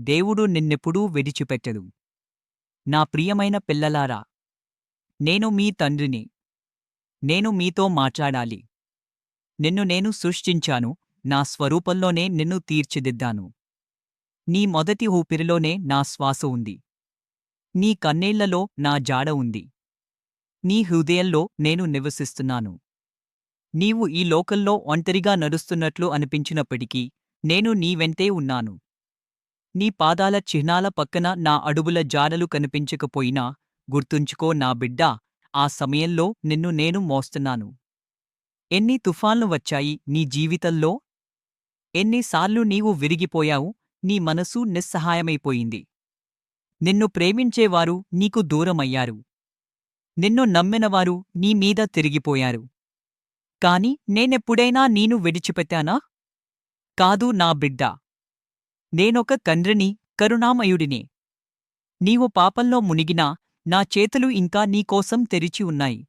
దేవుడు నిన్నెప్పుడూ విడిచిపెట్టడు. నా ప్రియమైన పిల్లలారా నేను మీ తండ్రిని నేను మీతో మాట్లాడాలి. నిన్ను నేను సృష్టించాను నా స్వరూపంలోనే నిన్ను తీర్చిదిద్దాను. నీ మొదటి ఊపిరిలోనే నా శ్వాస ఉంది. నీ కన్నేళ్ళలో నా జాడ ఉంది. నీ హృదయంలో నేను నివసిస్తున్నాను. నీవు ఈ లోకంలో ఒంటరిగా నడుస్తున్నట్లు అనిపించినప్పటికీ నేను నీ వెంటే ఉన్నాను. నీ పాదాల చిహ్నాల పక్కన నా అడుగుల జాడలు కనిపించకపోయినా గుర్తుంచుకో నా బిడ్డ ఆ సమయంలో నిన్ను నేను మోస్తున్నాను. ఎన్ని తుఫాన్లు వచ్చాయి నీ జీవితంలో? ఎన్నిసార్లు నీవు విరిగిపోయావు నీ మనసు నిస్సహాయమైపోయింది. నిన్ను ప్రేమించేవారు నీకు దూరమయ్యారు. నిన్ను నమ్మినవారు నీ మీద తిరిగిపోయారు. కాని నేనెప్పుడైనా నీను విడిచిపెట్టానా? కాదు నా బిడ్డ నేనొక తండ్రిని కరుణామయుడిని. నీవు పాపంలో మునిగినా నా చేతులు ఇంకా నీకోసం తెరిచి ఉన్నాయి.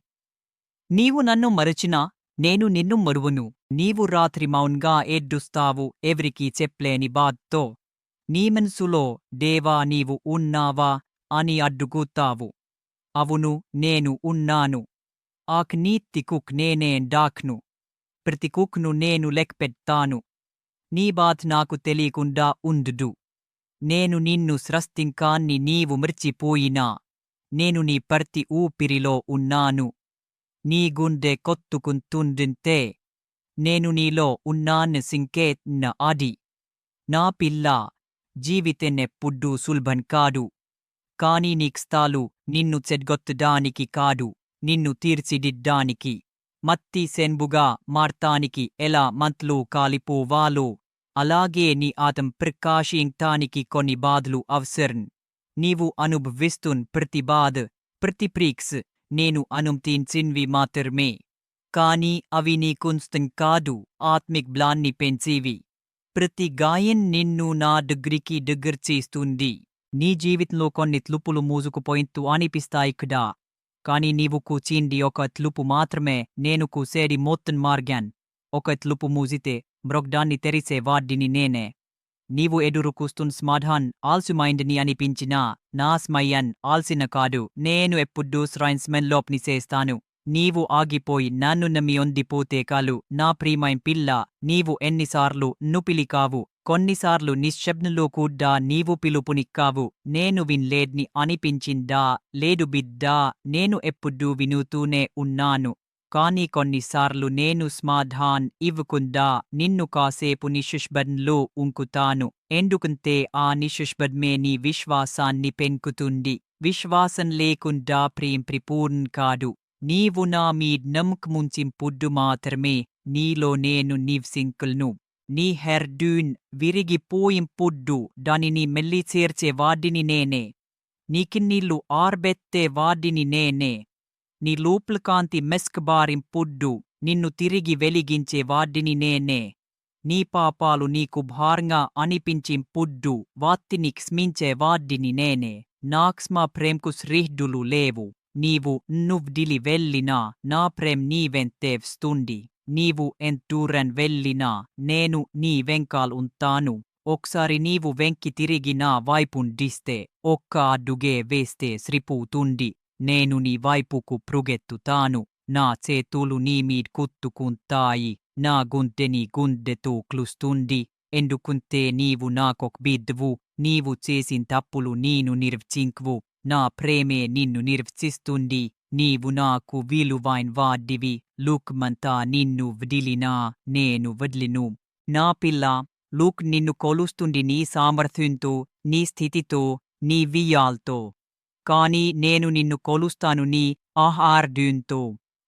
నీవు నన్ను మరచినా నేను నిన్ను మరువును. నీవు రాత్రి మౌన్గా ఏడ్డుస్తావు ఎవరికీ చెప్పలేని బాద్తో నీ మనసులో దేవా నీవు ఉన్నావా? అని అడ్డుగుతావు అవును నేను ఉన్నాను. ఆక్ నీతి కుక్ నేనే డాక్ను ప్రతి కుక్ను నేను లెక్పెట్టాను. నీ బాధ నాకు తెలియకుండా ఉండు నేను నిన్ను స్రస్తింకాన్ని నీవు మర్చిపోయినా. నేను నీ ప్రతి ఊపిరిలో ఉన్నాను. నీ గుండె కొత్తుకుంటుండింతే నేను నీలో ఉన్నాను సింకేత్న అది నా పిల్ల జీవితెన్నెప్పుడూ సుల్భన్ కాదు. కాని నీక్స్తాలు నిన్ను చెడ్గొత్తడానికి కాదు. నిన్ను తీర్చిదిడ్డానికి మత్తి సెన్బుగా మార్తానికి ఎలా మంత్లు కాలిపోవాలో అలాగే నీ ఆతం ప్రకాశింగ్తానికి కొన్ని బాధలు అవసరం నీవు అనుభవిస్తున్ ప్రతి బాధ ప్రతి ప్రీక్స్ నేను అనుమతించిన్వి మాత్రమే. కాని అవి నీ కుంస్తం కాదు ఆత్మిక్ బ్లాన్ని పెంచేవి. ప్రతి గాయన్ నిన్ను నా డిగ్రీకి డిగ్గర్ చేస్తుంది. నీ జీవితంలో కొన్ని త్లుపులు మూసుకుపోయింతూ అనిపిస్తాయి కదా. కాని నీవు కూచిండి ఒక త్లుపు మాత్రమే నేను కూసేడి మోత్తన్ మార్గాన్. ఒక త్లుపు మూజితే బ్రొగ్డాన్ని తెరిసే వాడ్డిని నేనే. నీవు ఎదురు కూస్తున్ స్మాధాన్ ఆల్సుమైండ్ని అనిపించినా నా స్మయ్యన్ ఆల్సిన కాదు నేను ఎప్పుడు స్రైన్స్మెన్ చేస్తాను. నీవు ఆగిపోయి నన్ను నమ్మి ఒందిపోతే కాలు నా ప్రియమైన పిల్ల నీవు ఎన్నిసార్లు నుపిలి కావు కొన్నిసార్లు నిశ్శబ్దంలో కూడా నీవు పిలుపునిక్కావు. నేను విన్లేడ్ని అనిపించిందా? లేదు బిద్దా నేను ఎప్పుడూ వినుతూనే ఉన్నాను. కాని కొన్నిసార్లు నేను స్మాధాన్ ఇవ్వకుండా నిన్ను కాసేపు నిశుష్బన్లో ఉంకుతాను. ఎందుకంటే ఆ నిశుష్బడ్మే నీ విశ్వాసాన్ని పెంకుతుంది. విశ్వాసం లేకుండా ప్రేం ప్రిపూర్ణ్ కాదు. నీవు నా మీ నమ్మకముంచింపుడ్డు మాత్రమే నీలో నేను నివ్సింకుల్ను నీ హెర్డ్యూన్ విరిగిపోయింపుడ్డు దానిని మెల్లి చేర్చే వాడిని నేనే. నీకిన్నీళ్ళు ఆర్బెత్తే వాడిని నేనే. నీ లోపల కాంతి మెస్కబారింపుడ్డు నిన్ను తిరిగి వెలిగించే వాడిని నేనే. నీ పాపాలు నీకు భారంగా అనిపించింపుడ్డు వాత్తిని క్స్మించే వాడిని నేనే. నాక్స్మా ప్రేమ్కు శ్రీహ్డులు లేవు. నీవు నువ్డిలి వెళ్ళినా నా ప్రేమ్ నీవెంతేవ్స్తుంది నీవు ఎంతూరన్ వెళ్ళినా నేను నీ వెంకాల్ ఉంటాను ఒకసారి నీవు వెంకి తిరిగి నా వైపుండిస్తే ఒక్క అడ్డుగే వేస్తే శ్రిపుతుంది నేను నీ వైపుకు పృగెత్తుతాను నా చేతులు నీ మీడ్ కుత్తుకుంటాయి నా గుండె నీ గుండెతో క్లుస్తుంది ఎందుకుంటే నీవు నాకొక బిడ్డవు నీవు చేసిన తప్పులు నేను నిర్వచింక్వు నా ప్రేమే నిన్ను నిర్వచిస్తుంది నీవు నాకు వీలువైన్ వాడివి. లూక్మంతా నిన్ను వదిలినా నేను వదిలిను. నా పిల్ల లూక్ నిన్ను కొలుస్తుంది నీ సామర్థ్యంతో నీ స్థితితో నీ వియాల్తో కాని నేను నిన్ను కొలుస్తాను నీ ఆహార్డ్యూన్తో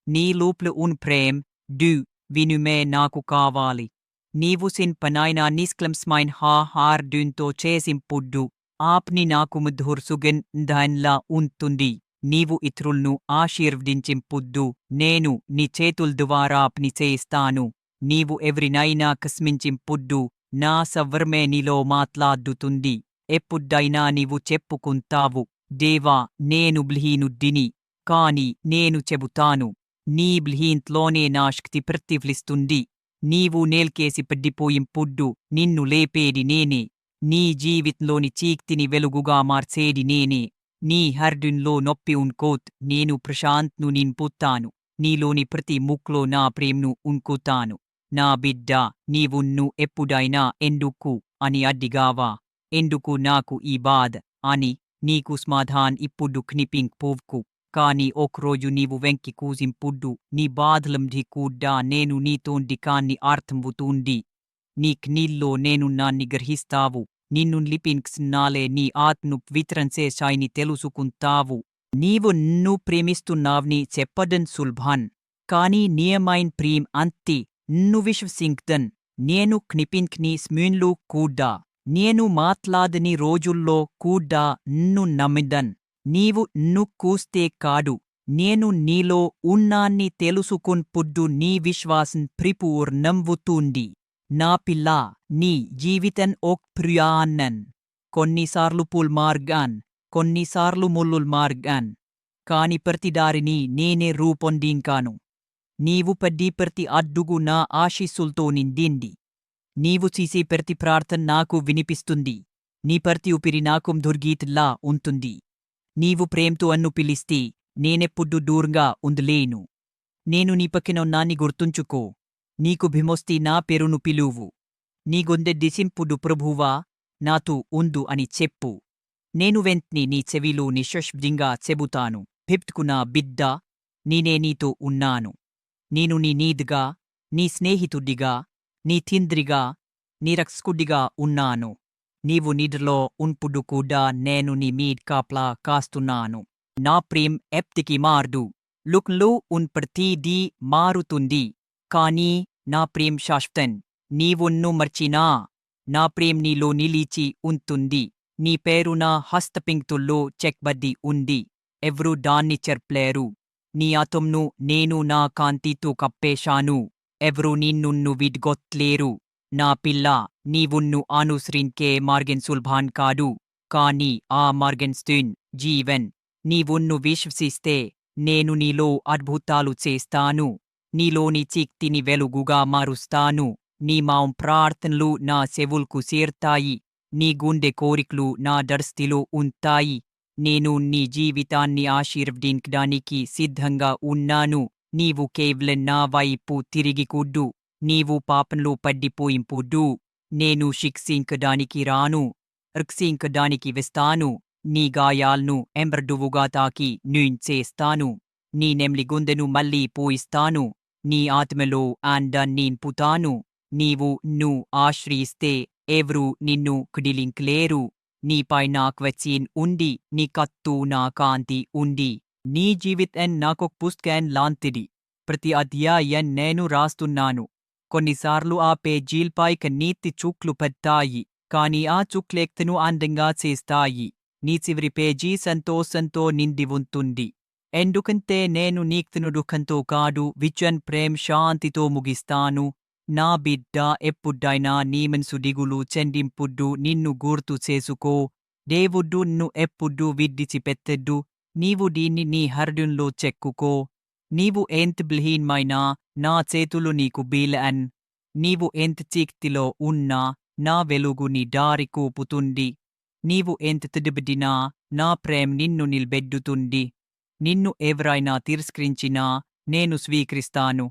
నీ లూప్లు ఉన్ ప్రేమ్ డ్యూ వినుమే నాకు కావాలి. నీవు సిన్ పనాయినా నిష్క్లంస్మైన్ హాహార్డ్యూన్తో చేసింపుడ్డు. ఆప్ని నాకు ముద్దుర్ సుగన్ ధన్లా ఉంటుంది నీవు ఇతరుల్ను ఆశీర్వదించింపుద్దు. నేను నీ చేతుల ద్వారా ఆప్ని నీవు ఎవరినైనా కస్మించింపుద్దు. నా సవర్మే నీలో మాట్లాడుతుంది. ఎప్పుడైనా నీవు చెప్పుకుంటావు. దేవా నేను బ్లహీనుడ్డిని. కాని నేను చెబుతాను. నీ బ్లహీంట్లోనే నా శక్తి ప్రతిఫలిస్తుంది. నీవు నేల్కేసి పడ్డిపోయింపుడ్డు నిన్ను లేపేది నేనే. నీ జీవితంలోని చీక్తిని వెలుగుగా మార్చేది నేనే. నీ హర్డున్లో నొప్పి ఉన్కోత్ నేను ప్రశాంత్ను నింపుతాను నీలోని ప్రతి ముక్లో నా ప్రేమ్ను ఉన్కుతాను నా బిడ్డ నీవున్ను ఎప్పుడైనా ఎందుకు అని అడ్డిగావా ఎందుకు నాకు ఈ బాధ? అని నీకు స్మాధాన్ ఇప్పుడు క్నిపింగ్ పోవ్కు. కాని ఒకరోజు నీవు వెంకి కూసింపుడ్డు నీ బాధలంది కూడా నేను నీతోండి కాన్ని అర్థంవుతుంది నీ నీల్లో నేను నాన్ని గ్రహిస్తావు. నిన్ను లిపిన్క్స్ నాలే నీ ఆత్ను వితరంసే సాయిని తెలుసుకుంటావు నీవు నిన్ను ప్రేమిస్తున్నావ్ని చెప్పదన్ సుల్భాన్. కాని నియమైన్ ప్రేమ్ అంతి నిన్ను విశ్వసింగ్దన్ నేను క్నిపింక్ని స్మ్యూన్లు కూడా నేను మాట్లాదని రోజుల్లో కూడా నిన్ను నమ్మిదన్. నీవు నిన్ను కూస్తే కాడు. నేను నీలో ఉన్నాన్ని తెలుసుకున్ పుడ్డు నీ విశ్వాసం ప్రిపూర్ణంవుతుంది నా పిల్లా నీ జీవితన్ ఓక్ ప్రియాన్నన్. కొన్నిసార్లు పుల్ మార్గాన్ కొన్నిసార్లు ముల్లుల్ మార్గాన్. కాని ప్రతిదారిని నేనే రూపొందింకాను. నీవు పడ్డి ప్రతి అడ్డుగు నా ఆశీస్సులతో నిండింది. నీవు చేసే ప్రతి ప్రార్థన నాకు వినిపిస్తుంది. నీ ప్రతి ఊపిరి నాకు దుర్గీత్లా ఉంటుంది. నీవు ప్రేమతో అన్ను పిలిస్తే నేనెప్పుడు దూరంగా ఉందలేను. నేను నీ పక్కన నాన్ని గుర్తుంచుకో. నీకు భిమొస్తి నా పేరును పిలువు. నీ గొందె దిసింపుడు ప్రభువా నాతో ఉందు అని చెప్పు. నేను వెంట్ని నీ చెవిలో నిశ్శబ్దంగా చెబుతాను. భిప్ట్కు నా బిడ్డ నేనే నీతో ఉన్నాను. నేను నీ నీద్గా నీ స్నేహితుడిగా నీ తింద్రిగా నీ రక్షకుడిగా ఉన్నాను. నీవు నిద్రలో ఉంపుడు కూడా నేను నీ మీడ్ కాప్లా కాస్తున్నాను. నా ప్రేమ్ ఎప్తికి మార్డు లుక్లో ఉన్ ప్రతీదీ మారుతుంది. కానీ నా ప్రేమ్ శాశ్వతన్ నీవొన్ను మర్చినా నా ప్రేమ్ నీలో నిలిచి ఉంటుంది నీ పేరు నా హస్తపింక్తుల్లో చెక్బద్ది ఉంది. ఎవరూ దాన్ని చెర్ప్లేరు? నీ ఆతంను నేను నా కాంతితో కప్పేశాను. ఎవరూ నిన్నున్ను విడ్గొత్లేరు నా పిల్ల నీవున్ను అనుసరింకే మార్గెన్ సుల్భాన్ కాదు. కాని ఆ మార్గెన్ స్తున్ జీవన్. నీవున్ను విశ్వసిస్తే నేను నీలో అద్భుతాలు చేస్తాను. నీలోని చిక్తిని వెలుగుగా మారుస్తాను. నీ మాం ప్రార్థనలు నా సెవుల్కు చేర్తాయి. నీ గుండె కోరికలు నా దర్స్తిలో ఉంటాయి. నేను నీ జీవితాన్ని ఆశీర్వదించడానికి సిద్ధంగా ఉన్నాను. నీవు కేవలం నా వైపు తిరిగి కుడ్డు నీవు పాపంలో పడ్డిపోయింపుడ్డు నేను శిక్షింకడానికి రాను. రక్షించడానికి వెస్తాను. నీ గాయాల్ను ఎంబ్రడువుగా తాకి చేస్తాను. నీ నెమ్లి గుందెను మళ్ళీ పోయిస్తాను. నీ ఆత్మలో అండ పుతాను. నీవు ను ఆశ్రయిస్తే ఎవరు నిన్ను కుడిలింక్లేరు. నీపై నాక్వచీన్ ఉండి నీ కత్తు నా కాంతి ఉండి. నీ జీవితం నాకు పుస్తకం లాంతిడి ప్రతి అధ్యాయం నేను రాస్తున్నాను. కొన్నిసార్లు ఆ పేజీల్పై నీతి చుక్లు పట్టాయి కాని ఆ చుక్లెక్తను అందంగా చేస్తాయి. నీ చివరి పేజీ సంతోషంతో నిండి ఉంటుంది ఎందుకంటే నేను నీక్తను దుఃఖంతో కాదు విచన్ ప్రేమ్ శాంతితో ముగిస్తాను. నా బిడ్డ ఎప్పుడైనా నీమన్సు దిగులు చెందింపుడ్డు నిన్ను గుర్తు చేసుకో. దేవుడు నిన్ను ఎప్పుడు విడ్డిచిపెత్తెడ్డు నీవు దీన్ని నీ హర్డున్లో చెక్కుకో. నీవు ఎంత బ్లహీన్మైనా నా చేతులు నీకు బీలన్. నీవు ఎంత చీక్తిలో ఉన్నా నా వెలుగు నీ దారి కూపుతుంది. నీవు ఎంత తిడిబిడినా నా ప్రేమ్ నిన్ను నిల్బెడ్డుతుంది నిన్ను ఎవరైనా తిరస్కరించినా నేను స్వీకరిస్తాను.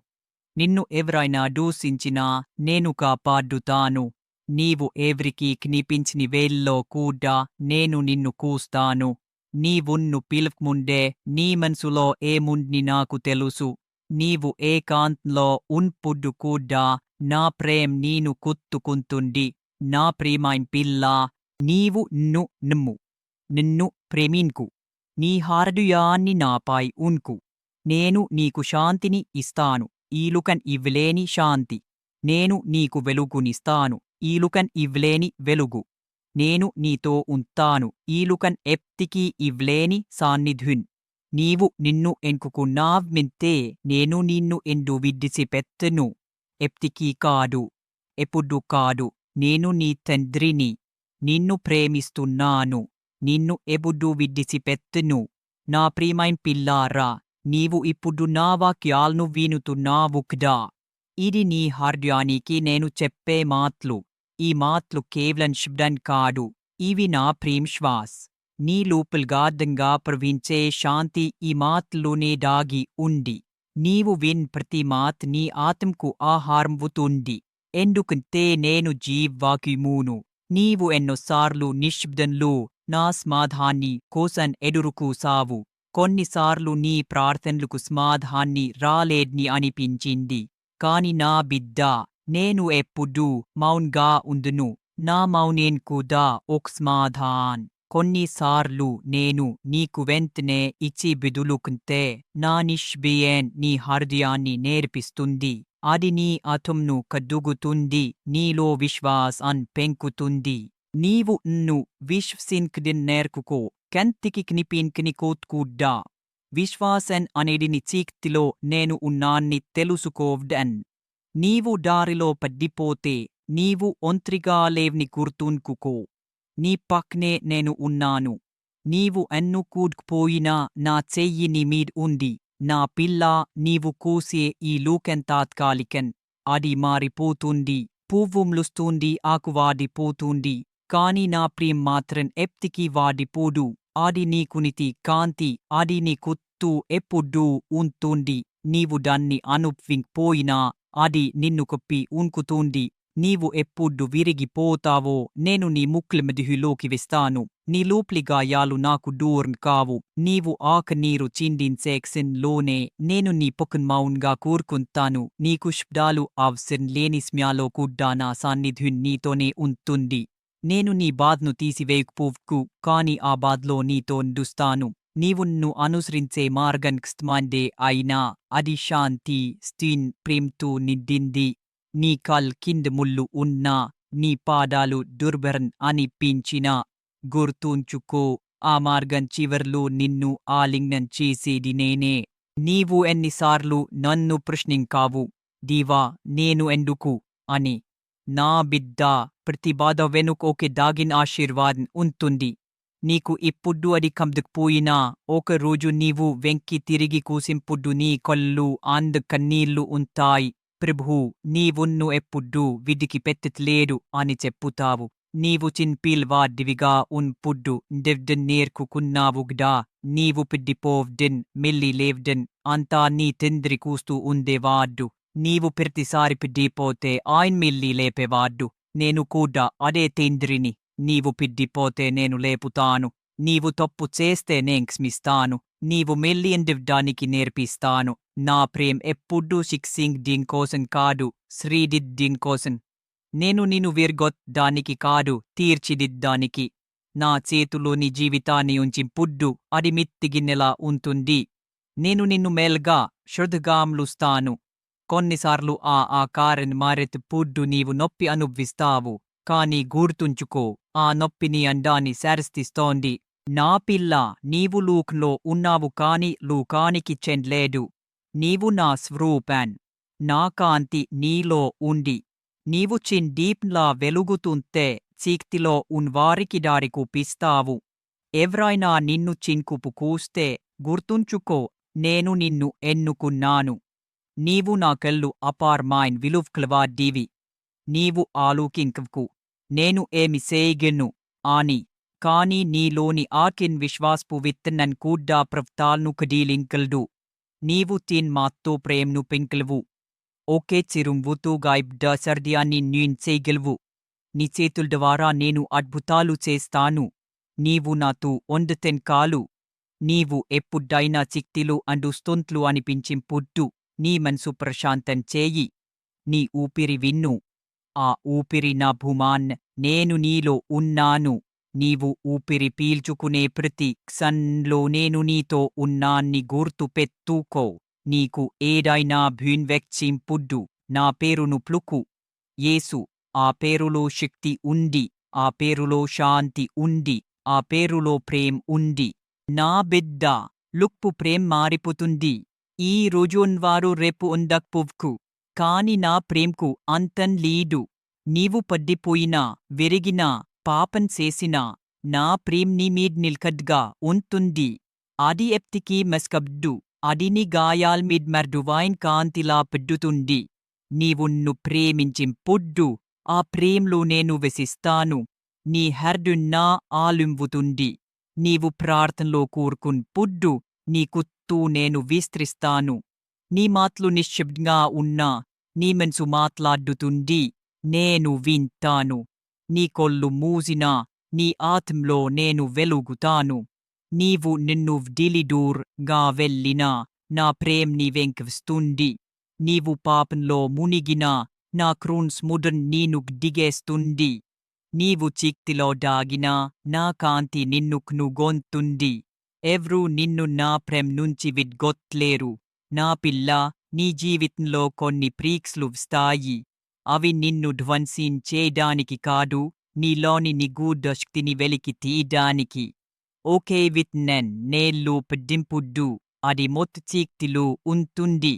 నిన్ను ఎవరైనా దూషించినా నేను కాపాడుతాను. నీవు ఎవరికీ కనిపించని వేల్లో కూడా నేను నిన్ను కూస్తాను. నీవున్ను పిలుపుముండే నీ మనసులో ఏముండ్ని నాకు తెలుసు. నీవు ఏకాంతంలో ఉన్పుడ్డు కూడా నా ప్రేమ్ నీను కుత్తుకుంటుంది నా ప్రేమాయిన్ పిల్ల నీవు ను నిమ్ము. నిన్ను ప్రేమీన్కు నీ హారదుయాన్ని నాపై ఉన్కు. నేను నీకు శాంతిని ఇస్తాను. ఈలుకన్ ఇవ్వలేని శాంతి. నేను నీకు వెలుగునిస్తాను. ఈలుకన్ ఇవ్వలేని వెలుగు. నేను నీతో ఉంటాను. ఈలుకన్ ఎప్తికీ ఇవ్లేని సాన్నిధ్యున్. నీవు నిన్ను ఎంకుకున్నావ్మింతే నేను నిన్ను ఎందు విడిచిపెత్తను ఎప్తికీ కాదు. ఎప్పుడు కాదు. నేను నీ తండ్రిని. నిన్ను ప్రేమిస్తున్నాను. నిన్ను ఎప్పుడు విడ్డిసిపెత్తును నా ప్రియమైన పిల్లారా నీవు ఇప్పుడు నా వాక్యాలను వినుతున్నావు కదా. ఇది నీ హృదయానికి నేను చెప్పే మాత్లు. ఈ మాత్లు కేవలం శబ్దం కాదు ఇవి నా ప్రేమ్ శ్వాస్. నీ లోపల్గాధంగా ప్రవించే శాంతి ఈ మాటలోనే దాగి ఉంది. నీవు విన్ ప్రతి మాత్ నీ ఆత్మకు ఆహారంవుతుంది ఎందుకంటే నేను జీవ్వాకిమూను నీవు ఎన్నోసార్లు నిశ్శబ్దంలో నా సమాధాన్ని కోసం ఎదురుకూసావు కొన్నిసార్లు నీ ప్రార్థనలకు స్మాధాన్ని రాలేడ్ని అనిపించింది. కాని నా బిడ్డ నేను ఎప్పుడూ మౌన్గా ఉందును. నా మౌనేన్ కూడా ఒక స్మాధాన్. కొన్నిసార్లు నేను నీకు వెంటనే ఇచ్చి బిదులుకుంటే నా నిష్బియేన్ నీ హృదయాన్ని నేర్పిస్తుంది. అది నీ అతంను కద్దుగుతుంది నీలో విశ్వాసం పెంకుతుంది. నీవు ను విశ్వసిన్క్డిన్ నేర్కుకో కంతికి కనిపింకని కోత్కూడ్డా విశ్వాసన్ అనేది నీ చీక్తిలో నేను ఉన్నాన్ని తెలుసుకోవడన్. నీవు దారిలో పడ్డిపోతే నీవు ఒంత్రిగా లేవ్ని గుర్తుంకుకో. నీ పక్నే నేను ఉన్నాను. నీవు ఎన్ను కూడ్కుపోయినా నా చెయ్యి నీ మీద్ ఉంది. నా పిల్ల నీవు కూసే ఈ లూకెన్ తాత్కాలికెన్ అది మారిపోతుంది. పువ్వు మ్లుస్తుంది ఆకు కాని నా ప్రియం మాత్రం ఎప్తికి వాడిపోడు అది నీకునితి కాంతి ఆది నీ కుత్తు ఎప్పుడూ ఉంటుంది నీవు దాన్ని అనుప్వింక్పోయినా అది నిన్ను కొప్పి ఉన్కుతుంది నీవు ఎప్పుడు విరిగిపోతావో నేను నీ ముక్ల మధ్యలోకి వేస్తాను. నీ లోప్లిగాయాలు నాకు డూర్న్ కావు. నీవు ఆక నీరు చిందించేక్సిన్లోనే నేను నీ పొకన్ మౌన్గా కూర్కుంటాను. నీ కుష్డాలు అవసరం లేని స్మ్యాలో కుడ్డా నా సాన్నిధ్యున్ నీతోనే ఉంటుంది నేను నీ బాధ్ను తీసివేయకపోవ్కు కాని ఆ బాధ్లో నీతో నడుస్తాను. నీవున్ను అనుసరించే మార్గన్ స్తమాండే అయినా అది శాంతి స్టీన్ ప్రేమ్తో నిండింది. నీ కాల్ కింద ముళ్ళు ఉన్నా నీ పాదాలు దుర్భరన్ అనిపించినా గుర్తుంచుకో ఆ మార్గం చివర్లో నిన్ను ఆలింగనం చేసేది నేనే. నీవు ఎన్నిసార్లు నన్ను ప్రశ్నింకావు దీవా నేను ఎందుకు? అని. నా బిడ్డ ప్రతి బాధ వెనుక దాగిన ఆశీర్వాదం ఉంటుంది నీకు ఇప్పుడు అది కందుకుపోయినా ఒక రోజు నీవు వెంకి తిరిగి కూసింపుడ్డు నీ కళ్ళు అందు కన్నీళ్ళు ఉంటాయి. ప్రభు నీవున్ను ఎప్పుడు విడికి పెట్టట్లేడు అని చెప్పుతావు. నీవు చిన్పిల్వాడివిగా ఉన్ పుడ్డు డెవ్డన్ నేర్కుకున్నావుగడా నీవు పిడ్డిపోవ్డెన్ మిల్లి లేవ్డెన్ అంతా నీ తింద్రి కూస్తూ ఉండేవాడ్డు నీవు ప్రతిసారి పిడ్డిపోతే ఆయన్ మిల్లి లేపేవాడ్డు. నేను కూడా అదే తీంద్రిని నీవు పిడ్డిపోతే నేను లేపుతాను. నీవు తప్పు చేస్తే నేను క్షమిస్తాను. నీవు మెల్లి ఎండివ్డానికి నేర్పిస్తాను. నా ప్రేమ్ ఎప్పుడూ సిక్సింగ్ దీన్ కోసం కాదు శ్రీదిద్దీన్ కోసం. నేను నిన్ను విర్గొద్దానికి కాదు తీర్చిదిద్దానికి. నా చేతులోని జీవితాన్ని ఉంచి పుడ్డు అది మిత్తిగిన్నెలా ఉంటుంది. నేను నిన్ను మేల్గా శ్రద్ధగామ్లుస్తాను కొన్నిసార్లు ఆ ఆకారన్ మారెత్ పుడ్డు నీవు నొప్పి అనుభవిస్తావు కాని గుర్తుంచుకో ఆ నొప్పి నీ అండాన్ని శారస్తిస్తోంది నా పిల్ల నీవు లూక్లో ఉన్నావు కాని లూకానికి చెండ్లేదు నీవు నా స్వరూపాన్. నా కాంతి నీలో ఉండి. నీవు చిన్ డీప్లా వెలుగుతుంటే చీక్తిలో ఉన్వారికి దారి కూపిస్తావు. ఎవరైనా నిన్ను చింకుపు కూస్తే గుర్తుంచుకో నేను నిన్ను ఎన్నుకున్నాను. నీవు నా కళ్ళు అపార్మైన్ విలువ్క్లవాడ్డీవి నీవు ఆలోకింకకు. నేను ఏమి సేయిగెన్ను ఆని. కాని నీలోని ఆకిన్ విశ్వాస్పు విత్తనన్ కూడ్డా ప్రవ్తాల్ను కడీలింకల్డు నీవు తిన్ మాత్తో ప్రేమ్ను పింకల్వు. ఓకే చిరుంవుతూ గాయబ్డ సర్దియాన్ని నీన్ చేయగలవు. నీ చేతుల ద్వారా నేను అద్భుతాలు చేస్తాను. నీవు నాతో ఒండతెన్ కాలు. నీవు ఎప్పుడైనా చిక్తిలు అండు స్తొంత్లు అనిపించింపుట్టు నీ మనసు ప్రశాంతం చేయి. నీ ఊపిరి విన్ను. ఆ ఊపిరి నా భూమాన్ నేను నీలో ఉన్నాను. నీవు ఊపిరి పీల్చుకునే ప్రతి క్షణంలో నేను నీతో ఉన్నాన్ని గుర్తు పెత్తూకో నీకు ఏడైనా భీన్వెక్చింపుడ్డు నా పేరును ప్లుకు. యేసు ఆ పేరులో శక్తి ఉంది ఆ పేరులో శాంతి ఉంది ఆ పేరులో ప్రేమ్ ఉంది. నా బిడ్డ లుక్పు ప్రేమ్ మారిపోతుంది. ఈ రోజున్వారు రేపు ఉందక్ పువ్కు కాని నా ప్రేమ్కు అంతం లీడు. నీవు పడ్డిపోయినా విరిగినా పాపం చేసినా నా ప్రేమ్ని మీడ్ మీద్ నిల్కడ్గా ఉంటుంది అది ఎప్తికి మెస్కబ్డు అడిని గాయాల్ మీద్ మర్దువైన్ కాంతిలా పెడ్డుతుంది. నీవున్ను ప్రేమించిం పొడ్డు ఆ ప్రేమ్లో నేను వెసిస్తాను. నీ హెర్డు నా ఆలింవుతుంది నీవు ప్రార్థనలో కూర్కున్ పుడ్డు నీ కుత్తూ నేను విస్తరిస్తాను. నీ మాటలు నిశ్శబ్దంగా ఉన్నా నీ మనసు మాట్లాడుతుంది నేను వింటాను. నీ కొల్లు మూసినా నీ ఆత్మలో నేను వెలుగుతాను. నీవు నిన్ను డిలిడూర్గా వెళ్ళినా నా ప్రేమ్ నీ వెంకవిస్తుంది నీవు పాపంలో మునిగినా నా క్రూన్స్ ముడన్ నీను దిగేస్తుంది నీవు చిక్తిలో దాగినా నా కాంతి నిన్నుక్ను గొంతుంది ఎవ్రూ నిన్ను నా ప్రేమ్ నుంచి విడ్గొత్లేరు నా పిల్ల నీ జీవితంలో కొన్ని ప్రీక్స్లు వస్తాయి. అవి నిన్ను ధ్వంసించేయడానికి కాదు నీలోని నిగూఢ శక్తిని వెలికి తీయడానికి. ఓకే విత్ నెన్ నేళ్ళు పెడ్డింపుడ్డు అది మొత్త చీక్తిలో ఉంటుంది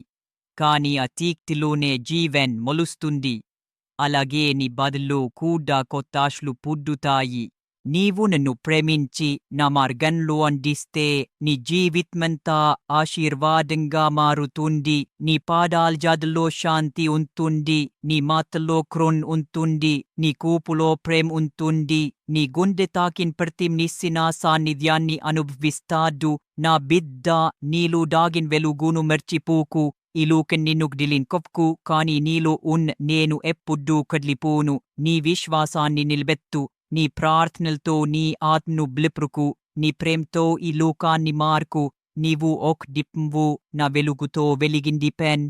కాని ఆ చీక్తిలోనే జీవెన్ మొలుస్తుంది. అలాగే నీ బదులు కూడా కొత్తాశలు పుడ్డుతాయి. నీవు నన్ను ప్రేమించి నా మార్గంలో అందిస్తే నీ జీవితమంతా ఆశీర్వాదంగా మారుతుంది. నీ పాదాల శాంతి ఉంటుంది. నీ మాతలో క్రోన్ ఉంటుంది. నీ కూపులో ప్రేమ్ ఉంటుంది. నీ గుండె తాకిన ప్రతి నిస్సిన సాన్నిధ్యాన్ని అనుభవిస్తాడు. నా బిడ్డ నీలు దాగిన వెలుగును మర్చిపోకు. ఈ లోకం నిన్ను డిలిన్ కాని నీలో ఉన్ నేను ఎప్పుడూ కదిలిపోను. నీ విశ్వాసాన్ని నిలబెత్తు నీ ప్రార్థనలతో నీ ఆత్మను బ్లిప్రుకు నీ ప్రేమతో ఈ లోకాన్ని మార్కు. నీవు ఒక డిప్వు నా వెలుగుతో వెలిగింది పెన్.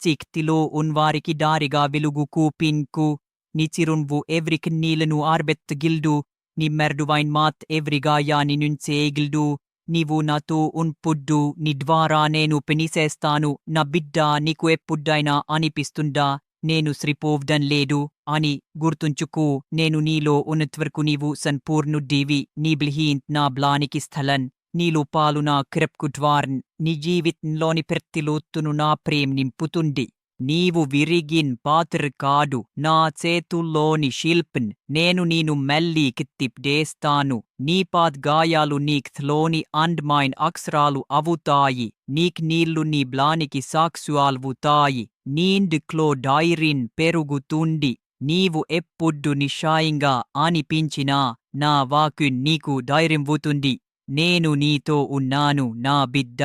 చిక్తిలో ఉన్వారికి దారిగా వెలుగు కూపిన్కు నీ చిరున్వు ఎవరికి నీలను ఆర్బెత్తగిల్డు నీ మెర్డువైన్ మాత్ ఎవ్రిగా యాని నుంచేగిల్డు నీవు నాతో ఉన్పుడ్డు నీ ద్వారా నేను పెనిసేస్తాను. నా బిడ్డ నీకు ఎప్పుడైనా అనిపిస్తుందా నేను శ్రీపోవ్డం లేదు అని గుర్తుంచుకు నేను నీలో ఉన్నత్వరకు నీవు సంపూర్ణుడ్డివి నీ బ్లిహీన్ నా బ్లానికి స్థలన్ నీలో పాలు నా క్రెప్కు ద్వార్న్ నీ జీవితంలోని ప్రతి లోతును నా ప్రేమ్ నింపుతుంది. నీవు విరిగిన్ పాత్ర కాడు నా చేతుల్లోని శిల్పన్ నేను నీను మెల్లి కిత్తిప్డేస్తాను నీ పాద్ గాయాలు నీక్లోని అండ్మైన్ అక్షరాలు అవుతాయి నీక్ నీళ్ళు నీ బ్లానికి సాక్షువాల్వుతాయి నీండ్ క్లో డైరిన్ పెరుగుతుంది నీవు ఎప్పుడు నిషాయంగా అనిపించినా నా వాకు నీకు ధైర్యంవుతుంది నేను నీతో ఉన్నాను నా బిడ్డ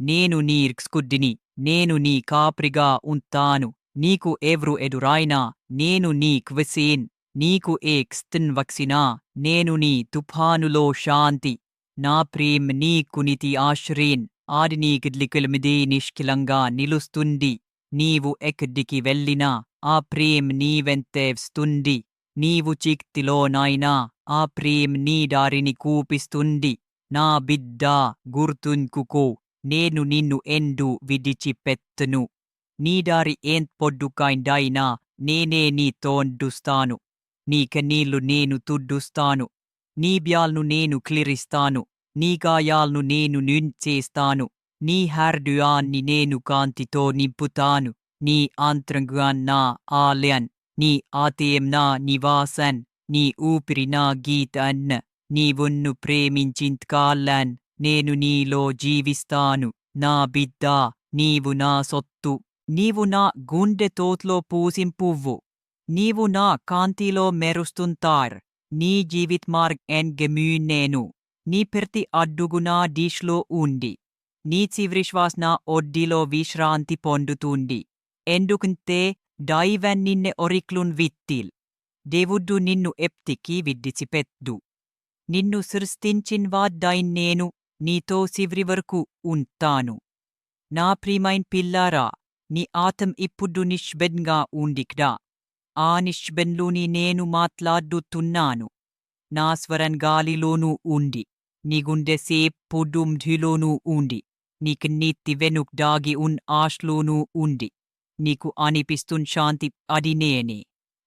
నేను నీ రిక్స్కుడ్డిని. నేను నీ కాప్రిగా ఉంటాను. నీకు ఎవరు ఎదురాయినా నేను నీ క్వసేన్. నీకు ఏ క్స్తన్ వక్సినా నేను నీ తుఫానులో శాంతి. నా ప్రేమ్ నీ కునితి ఆశ్రేన్. ఆది నీ గిడ్లికిలమిదే నిష్కిలంగా నిలుస్తుంది. నీవు ఎక్కడికి వెళ్ళినా ఆ ప్రేమ్ నీ వెంతేస్తుంది నీవు చిక్తిలో నాయనా ఆ ప్రేమ్ నీ దారిని కూపిస్తుంది. నా బిడ్డ గుర్తుంకుకో నేను నిన్ను ఎందు విడిచిపెత్తును నీదారి ఏం ఏంత్ నేనే నీ తోండుస్తాను నీ నీళ్ళు నేను తుడ్డుస్తాను నీ బ్యాల్ను నేను క్లిరిస్తాను నీ గాయాల్ను నేను నించేస్తాను నీ హర్డ్యాన్ని నేను కాంతితో నింపుతాను నీ ఆంతరంగాన్ నా ఆలయన్ నీ ఆతేయం నా నివాసన్ నీ ఊపిరి నా గీతన్ నీవున్ను ప్రేమించింత్కాలన్ నేను నీలో జీవిస్తాను నా బిడ్డ నీవు నా సొత్తు. నీవు నా గుండె తోట్లో పూసింపువ్వు. నీవు నా కాంతిలో మెరుస్తుంటార్ నీ జీవిత్ మార్గ్ ఎన్ గెమ్యూ నేను. నీ ప్రతి అడ్డుగునా డిష్లో ఉండి నీ చివరిశ్వాస్ నా ఒడ్డిలో విశ్రాంతి పొందుతుంది ఎందుకంటే డైవెన్ నిన్నె ఒరిక్లున్ విత్తిల్. దేవుడు నిన్ను ఎప్తికి విడ్డిచిపెద్దు నిన్ను సృష్టించిన్వాడ్డైన్ నేను నీతో చివరి వరకు ఉంటాను. నా ప్రియమైన పిల్లారా నీ ఆతం ఇప్పుడు నిష్బెన్గా ఉండిక్డా ఆ నిష్బెన్లోని నేను మాట్లాడుతున్నాను. నా స్వరన్ గాలిలోనూ ఉండి నీ గుండె సేప్పుడు మధ్యలోనూ ఉండి నీకు నీతి వెనుక్ దాగి ఉన్ ఆశ్లోనూ ఉండి నీకు అనిపిస్తున్ శాంతి అది నేనే.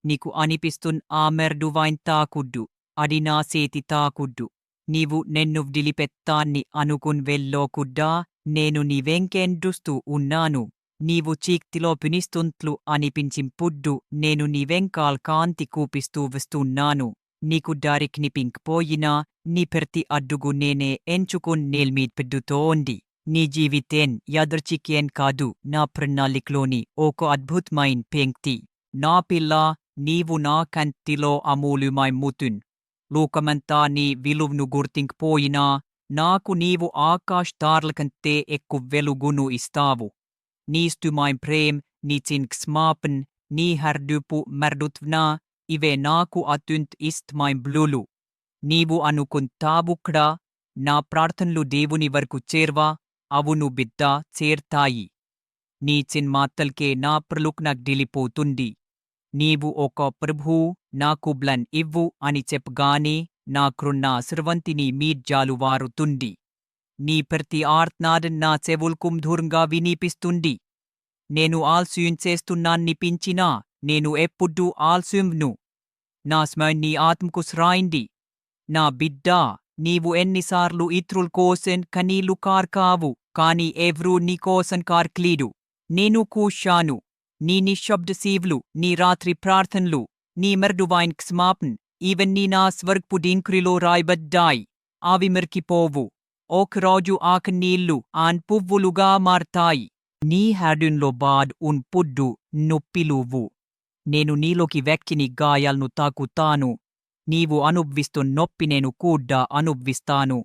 నీకు అనిపిస్తున్ ఆ మెర్డువైన్ తాకుడ్డు అది నా సేతి తాకుడ్డు. నీవు నెన్ను డిలిపెత్తాన్ని అనుకున్ వెళ్ళోకుడ్డా నేను నీవెంకెండుస్తూ ఉన్నాను. నీవు చీక్తిలో పినిస్తుంట్లు అనిపించింపుడ్డు నేను నీ వెంకాల్ కాంతి కూపిస్తూ వస్తున్నాను. నీకు దారికి పోయినా నీ ప్రతి అడ్డుగు నేనే ఎంచుకున్ నేల్మీద్పిడ్డుతోంది నీ జీవితేన్ యాదర్చికేన్ కాదు నా ప్రణాళికలోని ఒక అద్భుతమైన పెంక్తి. నా పిల్ల నీవు నా కంతిలో అమూల్యమై ముతున్ లోకమంతా నీ విలువను గుర్తింకపోయినా నాకు నీవు ఆకాశ్ తార్ల కంటే ఎక్కువ వెలుగును ఇస్తావు. నీస్తుమాయ్ ప్రేమ్ నీ చిన్క్ స్మాపన్ నీ హర్డుపు మర్డుత్వ్నా ఇవే నాకు అత్యుంత్ ఇష్టమై బ్లూలు. నీవు అనుకుంటాబుక్డా నా ప్రార్థనలు దేవుని వరకు చేర్వా అవును బిడ్డ చేర్తాయి. నీ చిన్మాతల్కే నా ప్రలుక్ నాకు డిలిపోతుంది నీవు ఒక ప్రభూ నాకు బ్లన్ ఇవ్వు అని చెప్పగానే నాకృన్న స్రవంతిని మీడ్జాలు వారుతుంది నీ ప్రతి ఆర్త్నాదం నా చెవుల్కుం వినిపిస్తుంది నేను ఆల్స్యం చేస్తున్నాన్నిపించినా నేను ఎప్పుడూ ఆల్స్యంను నా స్మరణ నీ ఆత్మకు శ్రాయింది నా బిడ్డా నీవు ఎన్నిసార్లు ఇతరుల కోసం కనీలు కార్కావు కాని ఎవ్రూ నీకోసం కార్క్లీడు. నేను కూశాను. నీ నిశ్శబ్ద సీవ్లు నీ రాత్రి ప్రార్థనలు నీ మెర్డువైన్ ఈవెన్ నీ నా స్వర్గ్పు డీంక్రిలో రాయబడ్డాయి ఆవిమిర్కిపోవు మెరికిపోవు ఒకరోజు ఆక నీళ్ళు ఆన్ పువ్వులుగా మారతాయి. నీ హ్యాడున్లో బాడ్ ఉన్ పుడ్డు నొప్పిలువు. నేను నీలోకి వెక్కిని గాయాలను తాకుతాను. నీవు అనుభవిస్తున్న నొప్పి నేను కూడ్డా అనుభవిస్తాను.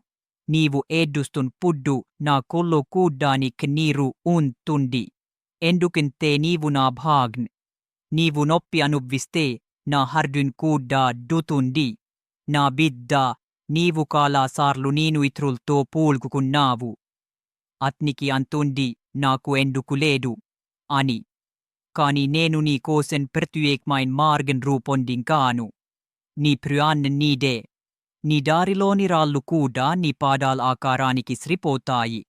నీవు ఏడ్డుస్తున్ పుడ్డు నా కొల్లో కూడ్డానికి నీకు నీరు ఊన్ తుండి. ఎందుకంతే నీవు నా భాగ్న్. నీవు నొప్పి అనుభవిస్తే నా హర్డున్ కూడా డుతుంది నా బిడ్డ నీవు కాలాసార్లు నేను ఇతరులతో పూల్గుకున్నావు. అత్నికి అంతుంది నాకు ఎందుకు లేదు? అని. కాని నేను నీ కోసం ప్రత్యేకమైన మార్గం రూపొందింకాను. నీ ప్రయాణం నీదే. నీ దారిలోని రాళ్ళు కూడా నీ పాదాల ఆకారానికి సరిపోతాయి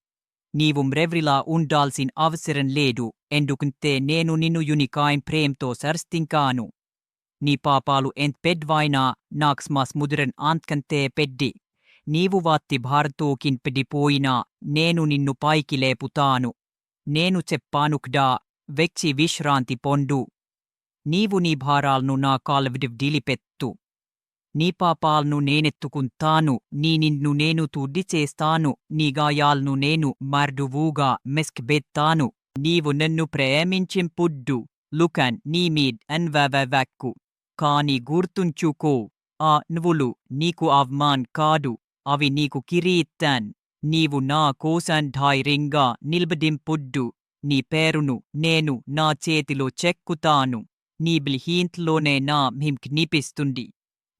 నీవు మ్రెవ్రిలా ఉండాల్సిన అవసరం లేదు. ఎందుకంటే నేను నిన్ను యునికాయం ప్రేమతో సరస్తింకాను. నీ పాపాలు ఎంత పెద్వైనా నాకు స్మాస్ ముదురన్ ఆంత్కంతే పెద్ది నీవు వాత్తి భారతో కింపెడిపోయినా నేను నిన్ను పైకి లేపుతాను. నేను చెప్పానుక్డా వెచ్చి విశ్రాంతి పొండు. నీవు నీ భారాలను నా కాలవిడి దిలిపెత్తు నీ పాపాలను నేనెత్తుకుంటాను నీ నిన్ను నేను తుడ్డి చేస్తాను నీ గాయాలను నేను మర్డువూగా మెస్క్బెత్తాను. నీవు నన్ను ప్రేమించింపుడ్డు. లుకన్ నీ మీడ్ అన్వవెక్కు కాని గుర్తుంచుకో. ఆ నువ్వులు నీకు అవమాన్ కాదు. అవి నీకు కిరీతన్ నీవు నా కోసం ధైర్యంగా నిల్బదింపుడ్డు నీ పేరును నేను నా చేతిలో చెక్కుతాను. నీ బ్లిహీంట్లోనే నా హింక్నిపిస్తుంది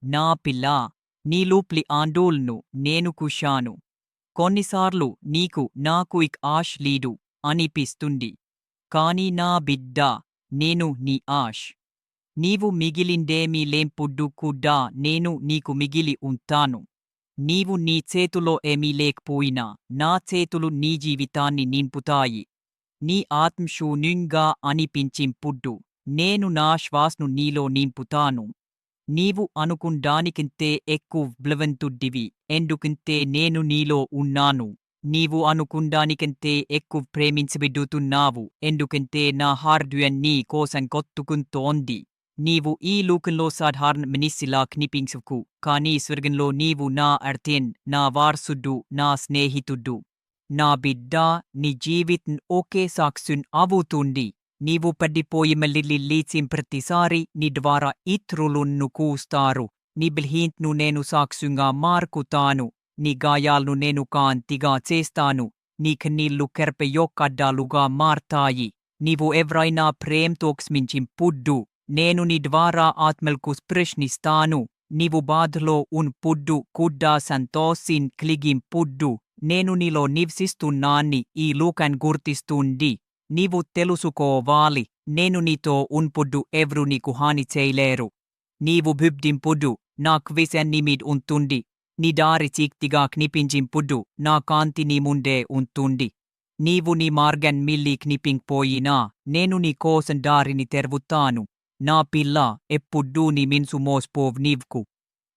నా పిల్ల నీ లోపలి ఆండోల్ను నేను కుషాను. కొన్నిసార్లు నీకు నాకు ఇక్ ఆష్ లీడు అనిపిస్తుంది. కాని నా బిడ్డ నేను నీ ఆష్. నీవు మిగిలిందేమీ లేంపుడ్డు కూడా నేను నీకు మిగిలి ఉంటాను. నీవు నీ చేతులో ఏమీ లేకపోయినా నా చేతులు నీ జీవితాన్ని నింపుతాయి. నీ ఆత్మశూన్యంగా అనిపించింపుడ్డు నేను నా శ్వాస్ను నీలో నింపుతాను. నీవు అనుకుండానికింతే ఎక్కువ బ్లవంతుడ్డివి ఎందుకంటే నేను నీలో ఉన్నాను. నీవు అనుకుండానికంతే ఎక్కువ ప్రేమించబిడ్డుతున్నావు ఎందుకంటే నా హార్డ్యం నీ కోసం కొత్తుకుంటోంది నీవు ఈ లోకంలో సాధారణ మినిసిలా కనిపించకు కానీ స్వర్గంలో నీవు నా అర్థేన్ నా వార్సుడ్డు నా స్నేహితుడ్డు నా బిడ్డ నీ జీవితం ఒకే సాక్షున్ అవుతుంది నీవు పడిపోయి మళ్ళీ లేచిం ప్రతిసారి నీ ద్వారా ఇతరులను కూస్తారు. నీ బలహీనతను నేను సాక్ష్యంగా మార్కుతాను. నీ గాయాలను నేను కాంతిగా చేస్తాను. నీ కన్నీళ్ళు కెరప యొక్కడ్డాలుగా మారతాయి. నీవు ఎవరైనా ప్రేమతో పుడ్డు నేను నీ ద్వారా ఆత్మలకు స్పృష్నిస్తాను నీవు బాధలో ఉన్ పుడ్డు కుడ్డా సంతోసిన్ క్లిగిం పుడ్డు. నేను నీలో నివసిస్తున్నాన్ని ఈ లోకన్ గుర్తిస్తుంది. నీవు తెలుసుకోవాలి. నేను నీతో ఉన్పుడ్డు ఎవరు నీకు హాని చేయలేరు. నీవు బిబ్దింపుడ్డు నా క్విసెన్ నిమిడ్ ఉంటుంది నీ దారి చీక్తిగా క్నిపించింపుడు నా కాంతి నీ ముందే ఉంటుంది నీవు నీ మార్గన్ మిల్లి క్నిపింగ్ పోయినా నేను నీ కోసం దారిని తెరువుతాను. నా పిల్ల ఎప్పుడూ నీ మిన్సు మోస్పోవ్ నీవ్కు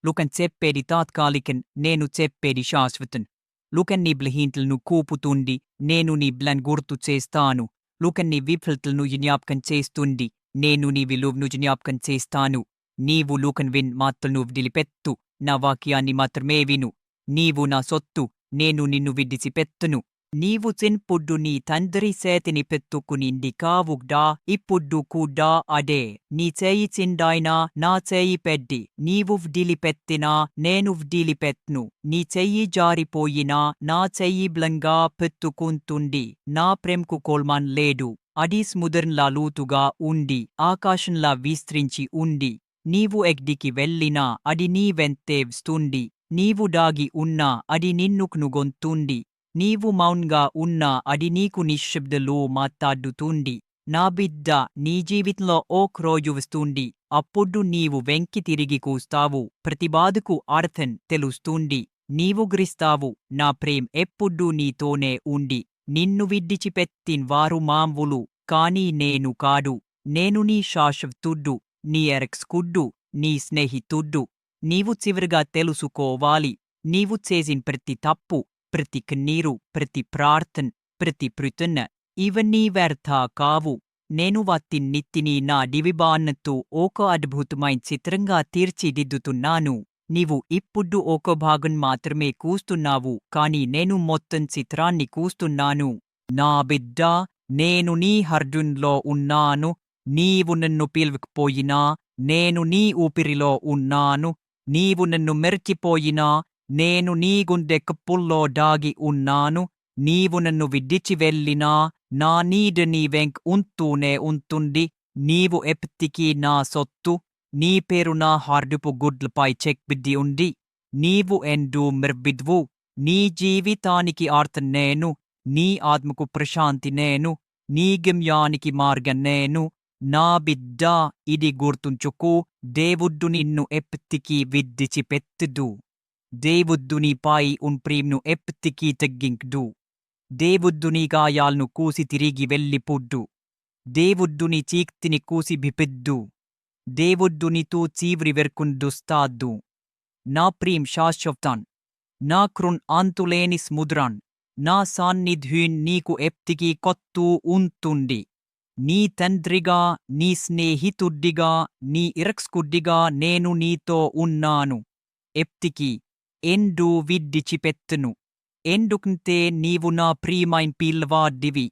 లుకన్ చెప్పేది తాత్కాలికన్ నేను చెప్పేది శాశ్వతన్. లుకన్ నీ బ్లహీంట్లను కూపుతుంది నేను నీ బ్లన్ గుర్తు చేస్తాను. లుకన్ నీ విఫలతలను జ్ఞాపకం చేస్తుంది నేను నీ విలువను జ్ఞాపకం చేస్తాను. నీవు లూకన్ విన్ మాత్రను విడిలిపెత్తు నా వాక్యాన్ని మాత్రమే విను. నీవు నా సొత్తు నేను నిన్ను విడిచిపెత్తును. నీవు చిన్పుడ్డు నీ తండ్రి చేతిని పెట్టుకునింది కావుగ్డా ఇప్పుడు కూడా అదే. నీ చేయి చిండాయినా నా చేయి పెడ్డి. నీవు వదిలిపెట్టినా నేను వదిలిపెట్ను నీ చెయ్యి జారిపోయినా నా చెయ్యి బ్లంగా పెట్టుకుంటుంది నా ప్రేమ్కు కోల్మాన్ లేదు అది ముదర్న్లా లోతుగా ఉండి ఆకాశంలా విస్తరించి ఉండి. నీవు ఎగ్డికి వెళ్ళినా అది నీ వెంటే వస్తుంది నీవు దాగి ఉన్నా అది నిన్ను కనుగొంటుంది నీవు మౌన్గా ఉన్నా అది నీకు నిశ్శబ్దలో మాట్లాడుతుంది నా బిడ్డ నీ జీవితంలో ఓ రోజు వస్తుంది అప్పుడు నీవు వెంకి తిరిగి కూస్తావు. ప్రతిబాధకు అర్థం తెలుస్తుంది నీవు గ్రిస్తావు నా ప్రేమ్ ఎప్పుడు నీతోనే ఉండి. నిన్ను విడ్డిచిపెత్తిన్ వారు మాంవులు కానీ నేను కాడు. నేను నీ శాశ్వతుడ్డు నీ ఎరక్స్కుడ్డు నీ స్నేహితుడ్డు. నీవు చివరిగా తెలుసుకోవాలి. నీవు చేసిన ప్రతి తప్పు ప్రతి కన్నీరు ప్రతి ప్రార్థన్ ప్రతి ప్రతున్న ఇవన్నీ వ్యర్థ కావు. నేను వాటిన్నిటినీ నా డివిబాన్నతో ఒక అద్భుతమైన చిత్రంగా తీర్చిదిద్దుతున్నాను. నీవు ఇప్పుడు ఒక భాగం మాత్రమే కూస్తున్నావు కాని నేను మొత్తం చిత్రాన్ని కూస్తున్నాను. నా బిడ్డ నేను నీ హర్జున్లో ఉన్నాను. నీవు నన్ను పిలవకపోయినా నేను నీ ఊపిరిలో ఉన్నాను. నీవు నన్ను మెరిచిపోయినా నేను నీ గుండెకప్పుల్లో దాగి ఉన్నాను. నీవు నన్ను విడిచి వెళ్ళినా నా నీడ నీ వెంక్ ఉంటూనే ఉంటుంది నీవు ఎప్పటికీ నా సొత్తు నీ పేరు నా హార్డుపు గుడ్లపై చెక్ బిద్ది ఉంది నీవు ఎండు మిర్బిద్వు నీ జీవితానికి ఆర్త నేను నీ ఆత్మకు ప్రశాంతి నేను నీ గమ్యానికి మార్గం నేను. నా బిడ్డ ఇది గుర్తుంచుకు దేవుడు నిన్ను ఎప్పటికీ విద్దిచి పెత్తుదు నీపై ఉన్ ప్రేమను ఎప్పటికీ తగ్గించడు దేవుడు నీ గాయాల్ను కూసి తిరిగి వెళ్ళిపోడ్డు. దేవుడు చీక్తిని కూసి బిపిద్దు. దేవుడ్డునితో చీవ్రి వెర్కుండుస్తాద్దు నా ప్రేమ్ శాశ్వతాన్. నా కృణ్ అంతులేని స్ముద్రాన్. నా సాన్నిధ్యం నీకు ఎప్తికి కొత్తూ ఉంతుండి నీ తండ్రిగా నీ స్నేహితుడ్డిగా నీ ఇరక్స్కుడ్డిగా నేను నీతో ఉన్నాను. ఎప్తికి ఎండు విడ్డిచిపెత్తును ఎందుకంటే నీవు నా ప్రియమైన పిల్లవాడివి